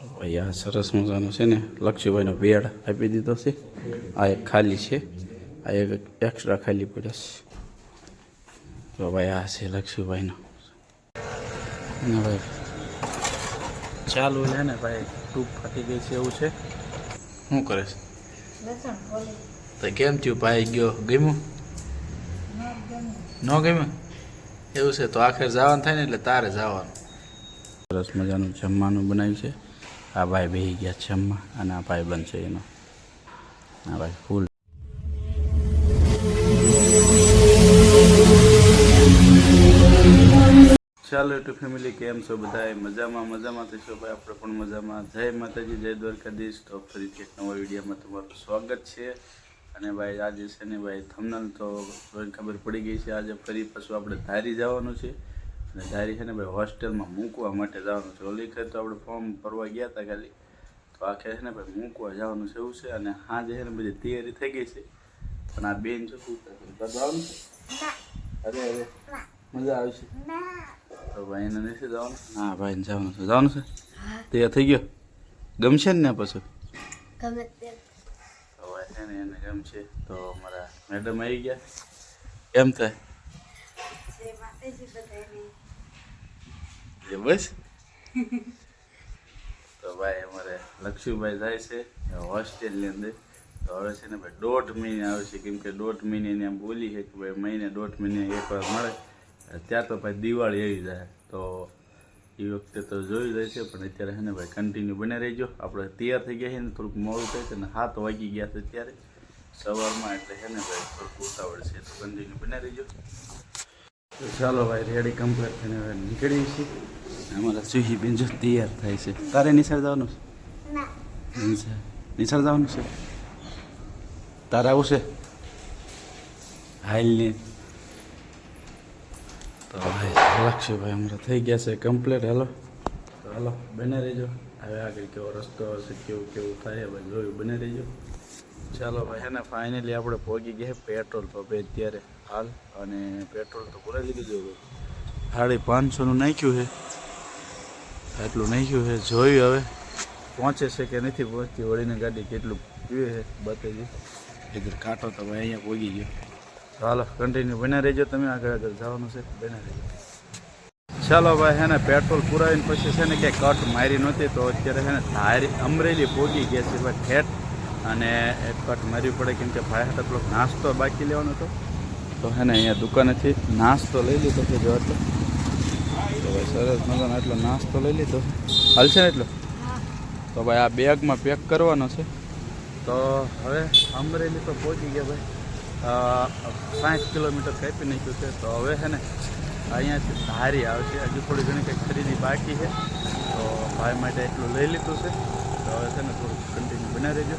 ભાઈ આ સરસ મજાનો છે ને લક્ષ્મીભાઈનો બેડ આપી દીધો છે. આ એક ખાલી છે. આ એક એક્સ્ટ્રા ખાલી પડ્યો છે. તો ભાઈ આ છે લક્ષ્મીભાઈનો અને ભાઈ ચાલુ છે ને ભાઈ ટૂંક ફાટી ગઈ છે એવું છે. શું કરે છે? તો કેમ થયું ભાઈ ગયો? ગમ્યું? ન ગમ્યું? એવું છે તો આખરે જવાનું થાય ને એટલે તારે જવાનું. સરસ મજાનું જમવાનું બનાવ્યું છે. આ ભાઈ બેહી ગયા જમવા અને આ ભાઈ બનશે એનો. આ ભાઈ ફૂલ. ચાલો ટુ ફેમિલી કેમ છો બધા મજામાં મજામાં થશો ભાઈ? આપણે પણ મજામાં. જય માતાજી, જય દ્વારકાધીશ. તો ફરીથી એક નવા વિડીયોમાં તમારું સ્વાગત છે. અને ભાઈ, આજે છે ને ભાઈ થમનલ તો ખબર પડી ગઈ છે. આજે ફરી પાછું આપણે ધારી જવાનું છે. અને ધારી છે ને ભાઈ હોસ્ટેલમાં મૂકવા માટે જવાનું છે. ઓલી ખેર તો આપણે ફોર્મ ભરવા ગયા હતા ખાલી. તો આખે છે ને ભાઈ મૂકવા જવાનું છે એવું છે અને હાજે છે ને બધી તૈયારી થઈ ગઈ છે. પણ આ બેન છે શું જવાનું છે? અરે અરે. મજા આવશે તો ભાઈ એને નથી જવાનું? હા ભાઈ જવાનું છે. જવાનું છે? તૈયાર થઈ ગયો? ગમશે ને પછી? ગમે તે. છે ને એને ગમશે. તો અમારા મેડમ આવી ગયા. કેમ થાય. માતાજી બસ તો ભાઈ અમારે લક્ષ્મીભાઈ જાય છે હોસ્ટેલની અંદર. તો હવે છે ને ભાઈ દોઢ મહિને આવશે કેમ કે દોઢ મહિને એમ બોલી છે કે ભાઈ મહિને દોઢ મહિને એકવાર મળે. ત્યાં તો ભાઈ દિવાળી આવી જાય. તો એ વખતે તો જોઈ છે પણ અત્યારે છે ને ભાઈ કન્ટિન્યુ બને રહેજો. આપણે તૈયાર થઈ ગયા છે ને, થોડુંક મોડું થાય છે ને હાથ વાગી ગયા છે ત્યારે સવારમાં એટલે છે ને ભાઈ થોડુંક ઉતાવળ છે, તો કન્ટિન્યુ બને રહેજો. ચાલો ભાઈ રેડી કમ્પ્લીટ થઈને નીકળીએ છીએ. અમારા સુહી બીજો જો તૈયાર થાય છે. તારે નિશાળ જવાનું છે? નિશાળ? જવાનું છે? તારે આવું છે? હાલની. તો ભાઈ લક્ષ્યભાઈ અમારા થઈ ગયા છે કમ્પ્લીટ હાલો. તો હાલો બને રહેજો. હવે આગળ કેવો રસ્તો હશે કેવું કેવું થાય ભાઈ જોયું. બને રહેજો. ચાલો ભાઈ હે ને ફાઇનલી આપણે પહોંચી ગયા પેટ્રોલ પંપે અત્યારે હાલ. અને પેટ્રોલ તો પૂરાઈ લીધું સાડી પાંચસોનું નાખ્યું છે. એટલું નાખ્યું છે. જોયું હવે. પહોંચે છે કે નથી પહોંચતી? વળીને ગાડી કેટલું પીવે છે? બતાવી ઇધર કાંટો તો ભાઈ અહીંયા પહોંચી ગયો. ચાલો કન્ટિન્યુ બન્યા રહેજો તમે આગળ આગળ. જવાનું છે. બન્યા રહેજો. ચાલો ભાઈ હે ને પેટ્રોલ પુરાવીને પછી છે ને કે કટ મારી નહોતી તો અત્યારે છે ને ધારી અમરેલી પોગી ગયા છે ભાઈ ઠેઠ. અને એક કટ મારવી પડે કેમ કે ભાઈ હાટે પેલો નાસ્તો બાકી લેવાનો હતો. તો હે ને અહીંયા દુકાનેથી નાસ્તો લઈ લીધો છે જો એટલે તો ભાઈ સરસ મજાનો એટલો નાસ્તો લઈ લીધો. હાલશે ને એટલો? તો ભાઈ આ બેગમાં પેક કરવાનો છે. તો હવે અમરેલી તો પહોંચી ગયા ભાઈ. સાઠ કિલોમીટર કાપી નાખ્યું છે. તો હવે છે ને અહીંયાથી ધારી આવશે. હજુ થોડી ઘણી કંઈક ખરીદી બાકી છે. તો ભાઈ માટે એટલું લઈ લીધું છે. તો હવે છે ને થોડુંક કન્ટિન્યુ બનાવી રહેજો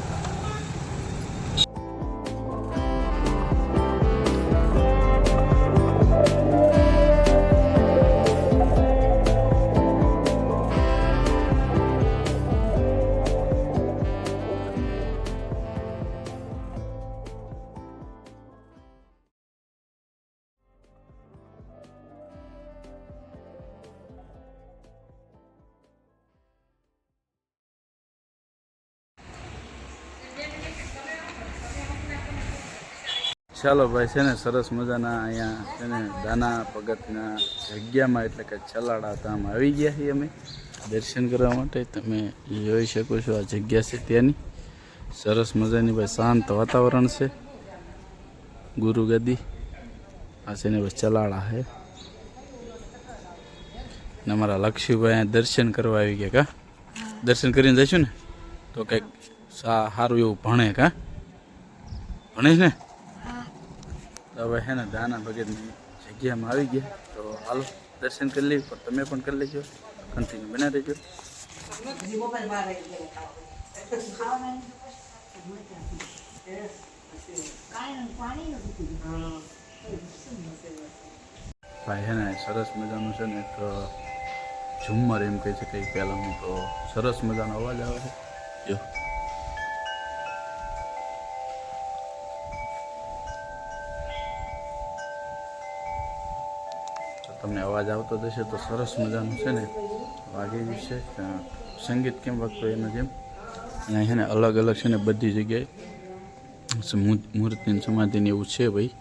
ચાલો ભાઈ છે ને સરસ મજાના અહીંયા છે ને દાના પગથના જગ્યામાં એટલે કે ચલાડા ધામ આવી ગયા છીએ અમે દર્શન કરવા માટે. તમે જોઈ શકો છો આ જગ્યા છે ત્યાંની. સરસ મજાની ભાઈ શાંત વાતાવરણ છે. ગુરુ ગદી. આ છે ને ભાઈ ચલાળા છે. ને અમારા લક્ષ્મીભાઈ દર્શન કરવા આવી ગયા કા? દર્શન કરીને જઈશું ને? તો કંઈક સારું એવું ભણે કા? છે ને? તો હવે હે ને દાના ભગતની જગ્યામાં આવી ગયા. તો હાલો, દર્શન કરી લઈએ, પણ તમે પણ કરી લેજો. કન્ટિન્યુ બનાવી દેજો ભાઈ હે ને, સરસ મજાનું છે ને એક ઝુમ્મર એમ કહે છે કંઈ પહેલાંનું. તો સરસ મજાનો અવાજ આવે છે. જો તો તમને અવાજ આવતો જશે તો સરસ મજાનું છે ને વાગી જશે છે. સંગીત કેમ વાગતો એના જેમ? અને છે ને અલગ અલગ છે ને બધી જગ્યાએ મૂર્તિ સમાધિને એવું છે ભાઈ.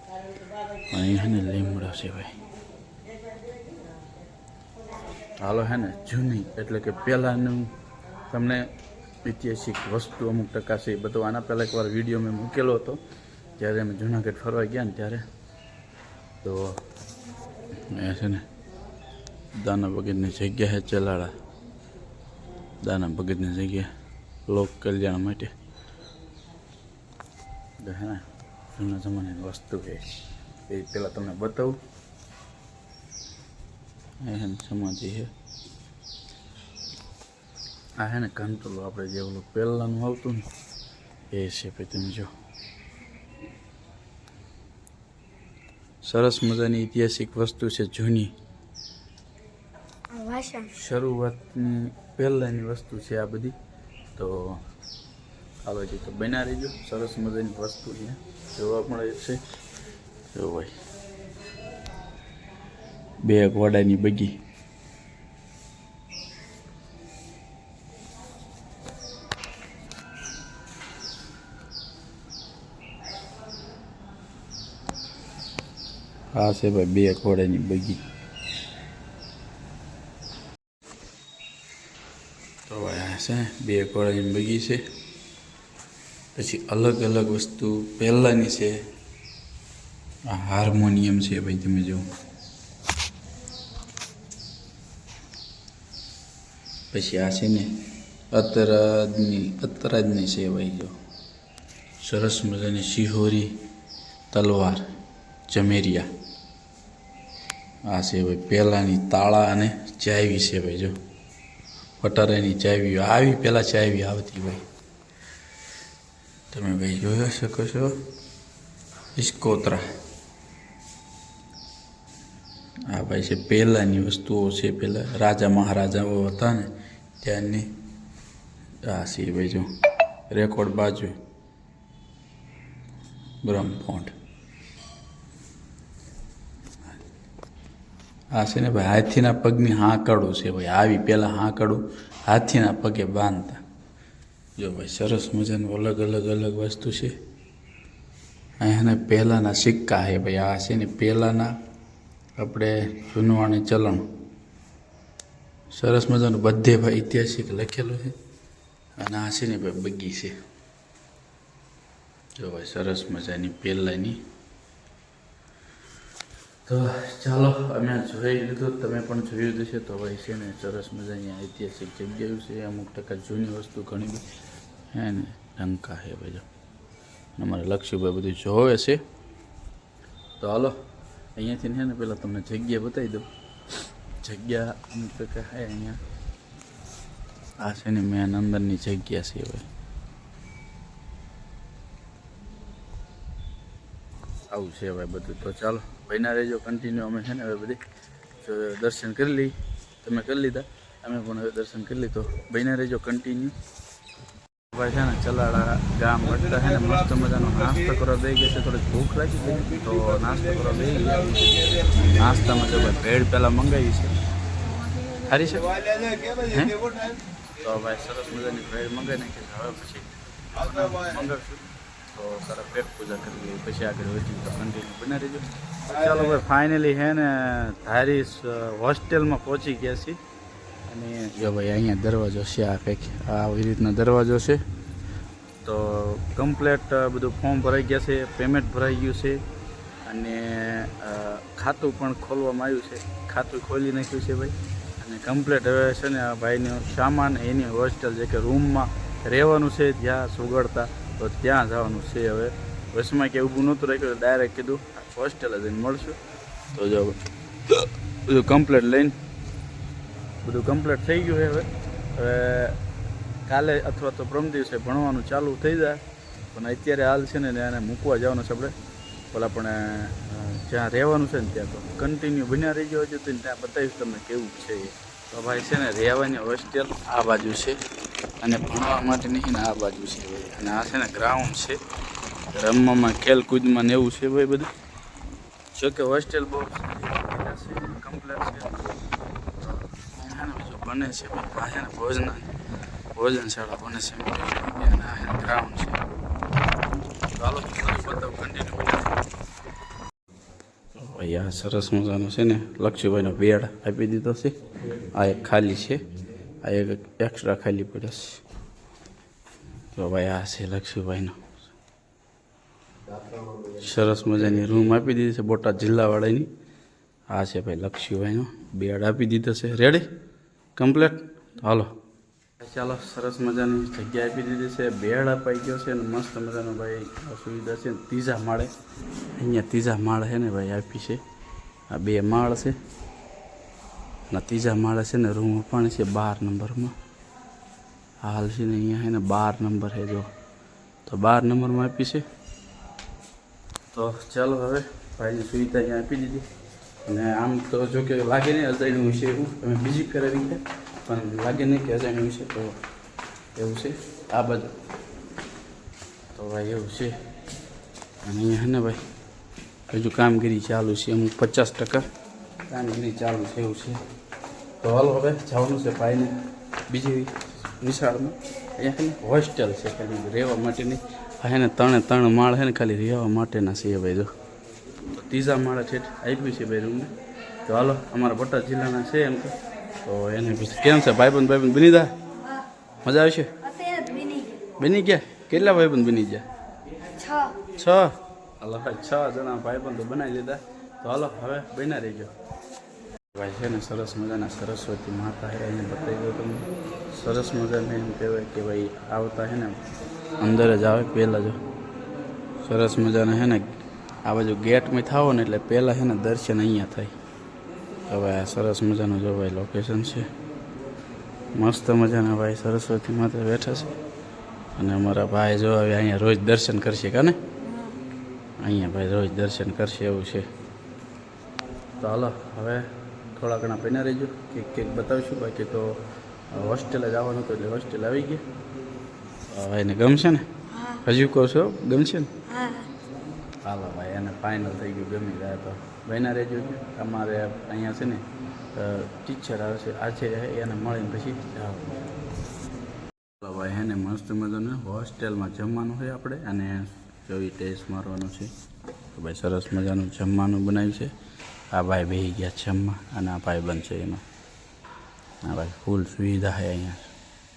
અહીંયા છે ને લીમડા છે ભાઈ. હાલો હે ને, જૂની એટલે કે પહેલાંનું તમને ઐતિહાસિક વસ્તુ અમુક ટકા છે એ બધું. આના પહેલાં એકવાર વીડિયો મેં મૂકેલો હતો. જ્યારે અમે જુનાગઢ ફરવા ગયા ને ત્યારે. તો એ છે ને દાના ભગતની જગ્યા ચલાડા દાના ભગતની જગ્યા લોક કલ્યાણ માટે. ગહેના જૂના જમાનાની વસ્તુ છે. એ પહેલાં તમને બતાવું. એને સમાધિ છે. આ હે ને કંટ્રોલ આપણે જે ઓલું પહેલાંનું આવતું ને, એ છે ભાઈ તમે જો. સરસ મજાની ઐતિહાસિક વસ્તુ છે જૂની. આ શરૂઆતની પહેલાંની વસ્તુ છે આ બધી. તો આવે છે તો બના રહેજો. સરસ મજાની વસ્તુ છે. જોવા મળે છે. જો ભાઈ. બે ઘોડાની બગી. આ છે ભાઈ બે ઘોડાની બગી તો ભાઈ આ છે, બે કોળાની બગી છે. પછી અલગ અલગ વસ્તુ પહેલાંની છે. આ હાર્મોનિયમ છે ભાઈ તમે જો પછી આ છે ને, અતરાજની અતરાજની છે ભાઈ જો. સરસ મજાની શિહોરી, તલવાર, ચમેરિયા. આ છે ભાઈ પહેલાંની તાળા અને ચાવી છે ભાઈ જો. પટારાની ચાવી આવી પહેલાં ચાવી આવતી ભાઈ તમે ભાઈ જોઈ શકો છો. ઇસ્કોતરા આ ભાઈ છે પહેલાંની વસ્તુઓ છે પહેલાં રાજા મહારાજાઓ હતા ને, ત્યાંની. આ છે ભાઈ જો. રેકોર્ડ બાજુ. બ્રહ્મફોન્ટ આ છે ને ભાઈ, હાથીના પગની હાંકડું છે ભાઈ. આવી પહેલાં હાંકડું હાથીના પગે બાંધતા. જો ભાઈ, સરસ મજાનું અલગ અલગ અલગ વસ્તુ છે. અહીંયાના પહેલાંના સિક્કા છે ભાઈ. આ છે ને પહેલાંના આપણે જૂનવાણી ચલણ. સરસ મજાનું બધે ભાઈ ઐતિહાસિક લખેલું છે. અને આ છે ને ભાઈ બગી છે. જો ભાઈ, સરસ મજાની પહેલાંની તો ચાલો, અમે જોઈ લીધું. તમે પણ જોયું હશે તો ભાઈ છે ને સરસ મજાની ઐતિહાસિક જગ્યાઓ છે. અમુક ટકા જૂની વસ્તુ ઘણી બધી. હે ને, ડંકા હે ભાઈ અમારે લક્ષ્યભાઈ બધું જોવે છે. તો હાલો, અહીંયાથી છે ને પહેલાં તમને જગ્યા બતાવી દઉં. જગ્યા અમુક ટકા હે અહીંયા. આ છે ને મેન અંદરની જગ્યા છે ભાઈ આવું છે ભાઈ બધું. તો ચાલો. ભાઈના રહેજો કન્ટિન્યુ અમે છે ને હવે બધી દર્શન કરી લઈ, તમે કરી લીધા, અમે પણ હવે દર્શન કરી લીધો. ભાઈના રહેજો કન્ટિન્યુ ભાઈ છે ને, ચલાડા ગામ વટતા છે ને, મસ્ત મજાનો નાસ્તો કરવા દઈ ગયા છે, થોડીક ભૂખ લાગી ગઈ તો નાસ્તો કરવા દઈ ગયા નાસ્તામાં જો ભાઈ ભેળ પહેલાં મંગાવી છે. સારી છે? તો ભાઈ સરસ મજાની ભેળ મંગાવી નાખી હવે પછી મંગાવશું. તો સારા પેટ પૂજા કરી લઈએ, પછી આગળ વધી તો કન્ટિન્યુ બના રહેજો. ચાલો ભાઈ ફાઇનલી હે ને ધારી હોસ્ટેલમાં પહોંચી ગયા છીએ. અને જો ભાઈ અહીંયા દરવાજો છે, આ કંઈક આવી રીતના દરવાજો છે. તો કમ્પ્લેટ બધું ફોર્મ ભરાઈ ગયા છે પેમેન્ટ ભરાઈ ગયું છે. અને ખાતું પણ ખોલવામાં આવ્યું છે. ખાતું ખોલી નાખ્યું છે ભાઈ. અને કમ્પ્લેટ હવે છે ને આ ભાઈનો સામાન, એની હોસ્ટેલ જે કે રૂમમાં રહેવાનું છે, જ્યાં સુગડતા, તો ત્યાં જવાનું છે હવે. બસમાં કે ઊભું નહોતું રાખ્યું ડાયરેક્ટ કીધું હોસ્ટેલ જઈને મળશું. તો જો બધું કમ્પ્લેટ લઈને બધું કમ્પ્લેટ થઈ ગયું હવે. હવે કાલે અથવા તો પ્રમ દિવસે ભણવાનું ચાલુ થઈ જાય. પણ અત્યારે હાલ છે ને એને મૂકવા જવાનું છે આપણે. પેલા પણ જ્યાં રહેવાનું છે ને ત્યાં તો કન્ટિન્યુ બન્યા રહી ગયો હજુ ને ત્યાં બતાવીશ તમને કેવું છે એ. તો ભાઈ છે ને રહેવાની હોસ્ટેલ આ બાજુ છે. અને ભણવા માટેની ને આ બાજુ છે. અને આ છે ને ગ્રાઉન્ડ છે. રમવામાં ખેલકૂદમાં ને એવું છે ભાઈ બધું? જોકે હોસ્ટેલ બહુ કમ્પ્લેટ છે. બને છે ભાઈ. ભોજના ભોજનશાળા બને છે. ગ્રાઉન્ડ છે ચાલો બતાવું કન્ટિન્યુ ભાઈ આ સરસ મજાનો છે ને લક્ષ્મીભાઈનો બેડ આપી દીધો છે. આ એક ખાલી છે. આ એક એક્સ્ટ્રા ખાલી પડ્યો છે. તો ભાઈ આ છે લક્ષ્મીભાઈનો સરસ મજાની રૂમ આપી દીધી છે બોટાદ જિલ્લાવાળાની. આ છે ભાઈ લક્ષ્મીભાઈનો બેડ આપી દીધો છે. રેડી કમ્પ્લેટ હાલો. ચાલો, સરસ મજાની જગ્યા આપી દીધી છે. બેડ અપાઈ ગયો છે અને મસ્ત મજાનો ભાઈ સુવિધા છે. ત્રીજા માળે. અહીંયા ત્રીજા માળ છે ને ભાઈ આપી છે. આ બે માળ છે. અને ત્રીજા માળે છે ને રૂમ પણ છે બાર નંબરમાં. હાલ છે ને અહીંયા છે ને બાર નંબર છે જો. તો બાર નંબરમાં આપી છે. તો ચાલો હવે ભાઈની સુવિધા અહીંયા આપી દીધી. અને આમ તો જો કે લાગે નહીં અજાણ્યું વિશે એવું. તમે બીજી કરાવી છે. પણ લાગે નહીં કે અજાણ્યું વિશે તો એવું છે. આ બધું તો ભાઈ એવું છે. અને અહીંયા હે ને ભાઈ, હજુ કામગીરી ચાલુ છે. અમુક પચાસ ટકા કામગીરી ચાલુ છે એવું છે. તો હાલો હવે જવાનું છે ભાઈને બીજી નિશાળમાં અહીંયા હોસ્ટેલ છે. રહેવા માટેની છે ને ત્રણે ત્રણ માળ હે ને ખાલી રહેવા માટેના છે ભાઈ જો. ત્રીજા માળે છે આપ્યું છે ભાઈ રૂમને. તો હાલો અમારા બોટાદ જિલ્લાના છે એમ તો એને પછી કેમ છે ભાઈબંધ ભાઈબંધ બની દા મજા આવશે? બની ગયા. કેટલા ભાઈબંધ બની ગયા? છ. હાલો ભાઈ છ જણા ભાઈબંધો બનાવી લીધા. તો હાલો હવે બના રહીજો. ભાઈ છે ને સરસ મજાના સરસ્વતી માતા છે એને બતાવી દો તમને. સરસ મજાને એમ કહેવાય કે ભાઈ આવતા છે ને અંદર જ આવે, પહેલાં જો. સરસ મજાના છે ને, આ બાજુ ગેટમાં થાવો ને એટલે પહેલાં છે ને દર્શન અહીંયા થાય. હવે આ સરસ મજાનું જો ભાઈ લોકેશન છે. મસ્ત મજાના ભાઈ સરસ્વતી માતા બેઠા છે. અને અમારા ભાઈ જો હવે અહીંયા રોજ દર્શન કરશે કાને અહીંયા ભાઈ રોજ દર્શન કરશે એવું છે. તો હાલો, હવે થોડા ઘણા પહેલા રહીજો. કેક કેક બતાવીશું. બાકી તો હોસ્ટેલે જવાનું હતું એટલે હોસ્ટેલ આવી ગયા. હવે એને ગમશે ને? હજુ કહો છો? ગમશે ને? હા. હાલો ભાઈ એને ફાઇનલ થઈ ગયું ગમી ગયા તો. બહેના રહેજો અમારે અહીંયા છે ને ટીચર આવશે આજે એને મળીને પછી હાલો ભાઈ એને મસ્ત મજાનું હોસ્ટેલમાં જમવાનું હોય આપણે અને જોઈ ટેસ્ટ મારવાનું છે. તો ભાઈ સરસ મજાનું જમવાનું બનાવ્યું છે. આ ભાઈ બેહી ગયા જમવા અને આ ભાઈ છે એનો. આ ભાઈ ફૂલ સુવિધા છે અહીંયા.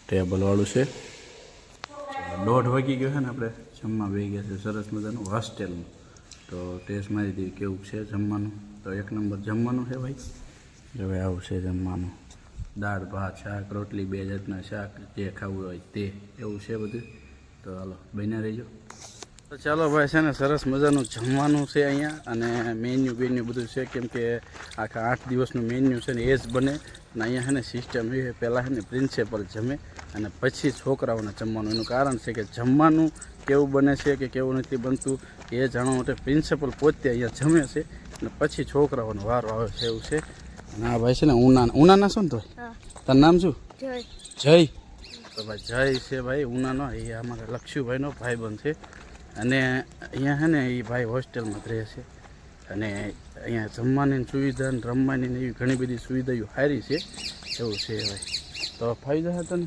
ટેબલવાળું છે. દોઢ વાગી ગયો છે ને આપણે, જમવા બેસી ગયા છે. સરસ મજાનું હોસ્ટેલનું. તો ટેસ્ટ મારી દીધી કેવું છે જમવાનું? તો એક નંબર જમવાનું છે ભાઈ. હવે આવું છે જમવાનું. દાળ, ભાત, શાક, રોટલી, બે જાતના શાક, જે ખાવું હોય તે. એવું છે બધું? તો હાલો, બન્યા રહીજો. તો ચાલો ભાઈ છે ને સરસ મજાનું જમવાનું છે અહીંયા અને મેન્યુ બેન્યુ બધું છે કેમ કે આખા આઠ દિવસનું મેન્યુ છે ને એ જ બને. અને અહીંયા છે ને સિસ્ટમ એ પહેલાં છે ને પ્રિન્સિપલ જમે અને પછી છોકરાઓને જમવાનું. એનું કારણ છે કે જમવાનું કેવું બને છે કે કેવું નથી બનતું એ જાણવા માટે પ્રિન્સિપલ પોતે અહીંયા જમે છે અને પછી છોકરાઓનો વારો આવે છે એવું છે. અને આ ભાઈ છે ને ઉના ઉનાના શું તો તારું નામ શું? જય. જય. તો ભાઈ જય છે ભાઈ ઉનાનો. એ અમારા લક્ષુભાઈનો ભાઈબંધ છે. અને અહીંયા છે ને એ ભાઈ હોસ્ટેલમાં જ રહે છે. અને અહીંયા જમવાની સુવિધા ને રમવાની ને એવી ઘણી બધી સુવિધાઓ સારી છે. એવું છે ભાઈ તો ફાવી જાય તને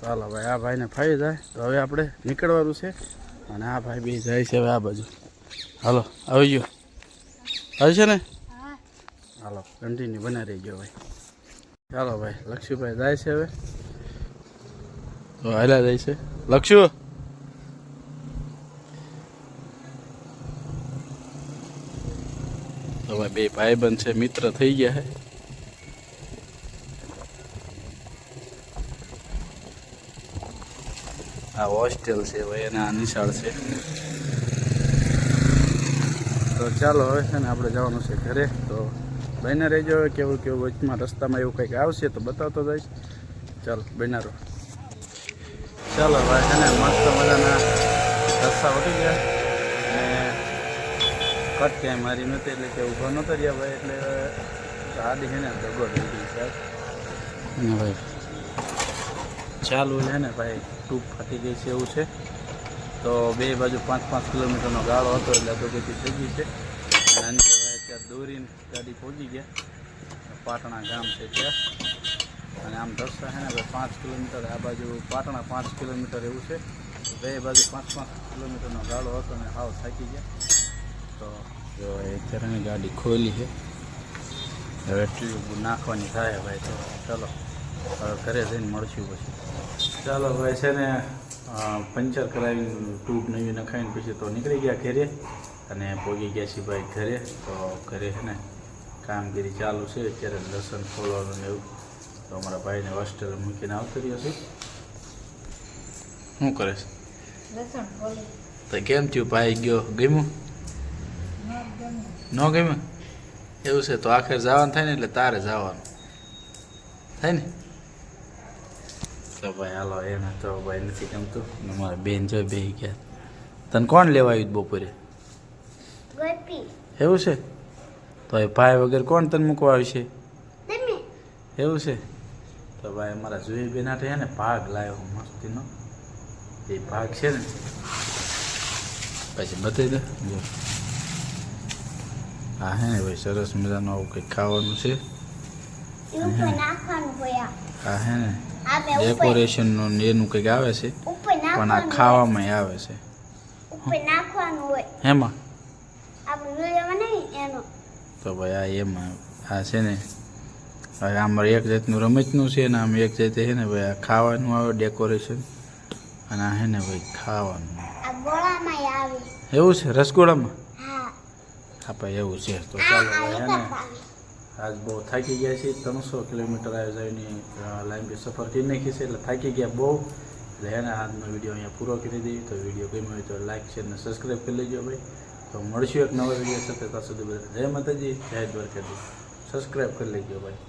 ચાલો ભાઈ આ ભાઈને ફાવી જાય તો હવે આપણે નીકળવાનું છે. અને આ ભાઈ બે જાય છે હવે આ બાજુ. હાલો, આવી ગયો. આવી છે ને? હાલો કન્ટિન્યુ બના રહી ગયો ભાઈ ચાલો ભાઈ લક્ષ્યુભાઈ જાય છે હવે. તો હાલ્યા જાય છે. લક્ષુ તો ભાઈ બે ભાઈબંધ છે, મિત્ર થઈ ગયા છે. આ હોસ્ટેલ છે, ભાઈ, અને આ નિશાળ છે. તો ચાલો, હવે છે ને આપણે જવાનું છે ઘરે. તો બહેના રહેજો, હવે કેવું કેવું, વચમાં રસ્તામાં એવું કંઈક આવશે તો બતાવતો જઈશ. ચાલો બહેનારો ચાલો, ભાઈ, છે ને મસ્ત મજાના રસ્તા વટી ગયા. કટ ક્યાંય મારી નહોતી એટલે કે ઊભો નહોતા રહ્યા ભાઈ એટલે ગાડી છે ને દગો થઈ ગઈ છે. ભાઈ? ચાલુ છે ને ભાઈ ટૂંક ફાટી ગઈ છે એવું છે. તો બે બાજુ પાંચ પાંચ કિલોમીટરનો ગાળો હતો એટલે દગોથી થઈ ગઈ છે. અને ભાઈ અત્યારે દોરીને ગાડી પહોંચી ગયા. પાટણા ગામ છે ત્યાં. અને આમ દસરા છે ને ભાઈ પાંચ કિલોમીટર આ બાજુ પાટણા પાંચ કિલોમીટર એવું છે. બે બાજુ પાંચ પાંચ કિલોમીટરનો ગાળો હતો ને હાવ થાકી ગયા. તો જો અત્યારે ગાડી ખોલી છે. હવે ટ્યુબ નાખવાની થાય ભાઈ તો ચાલો. હવે ઘરે જઈને મળશું પછી. ચાલો ભાઈ છે ને પંચર કરાવીને ટ્યુબ નવી નખાવીને પછી તો નીકળી ગયા ઘરે અને પોગી ગયા છીએ ભાઈ ઘરે. તો ઘરે છે ને કામગીરી ચાલુ છે અત્યારે લસણ ખોલવાનું ને એવું. તો અમારા ભાઈને હોસ્ટેલ મૂકીને આવતો રહ્યો છે. શું કરે છે? તો કેમ થયું? ભાઈ ગયો? ગમ્યું? ન ગમે એવું છે તો આખરે જવાનું થાય ને એટલે તારે જવાનું. થાય ને? તો ભાઈ હાલો એને તો ભાઈ નથી ગમતું. ને મારા બેન જો બે ગયા. તને કોણ લેવા આવ્યું બપોરે? એવું છે? તો એ ભાઈ વગર કોણ તને મૂકવા આવશે? તમે. એવું છે? તો ભાઈ અમારા જોઈ બેન છે ને ભાગ લાવ્યો મસ્તીનો. એ ભાગ છે ને. પછી બતાવી દે. જો. હા હે ને ભાઈ સરસ મજાનું આવું કંઈક ખાવાનું છે. આ. હે ને ડેકોરેશનનું એનું કંઈક આવે છે પણ આ ખાવામાં આવે છે. હેમાં? તો ભાઈ આ એમાં આ છે ને હવે આમાં એક જાતનું રમતનું છે ને આમ એક જાતે છે ને ભાઈ આ ખાવાનું આવે ડેકોરેશન. અને આ હે ને ભાઈ ખાવાનું. આ એવું છે રસગોળામાં? હા એવું છે. તો ચાલો આ ભાઈ હે ને આજ બહુ થાકી ગયા છીએ ત્રણસો કિલોમીટર આવી જવાની લાંબી સફર કરી નાખી છે એટલે થાકી ગયા બહુ. એટલે એને આજનો વીડિયો અહીંયા પૂરો કરી દઈએ. તો વીડિયો ગમ્યો હોય તો લાઈક શેર અને સબસ્ક્રાઈબ કરી લેજો ભાઈ. તો મળશું એક નવા વીડિયો સાથે ત્યાં સુધી બધા જય માતાજી જય દ્વારકાજી સબસ્ક્રાઈબ કરી લેજો ભાઈ.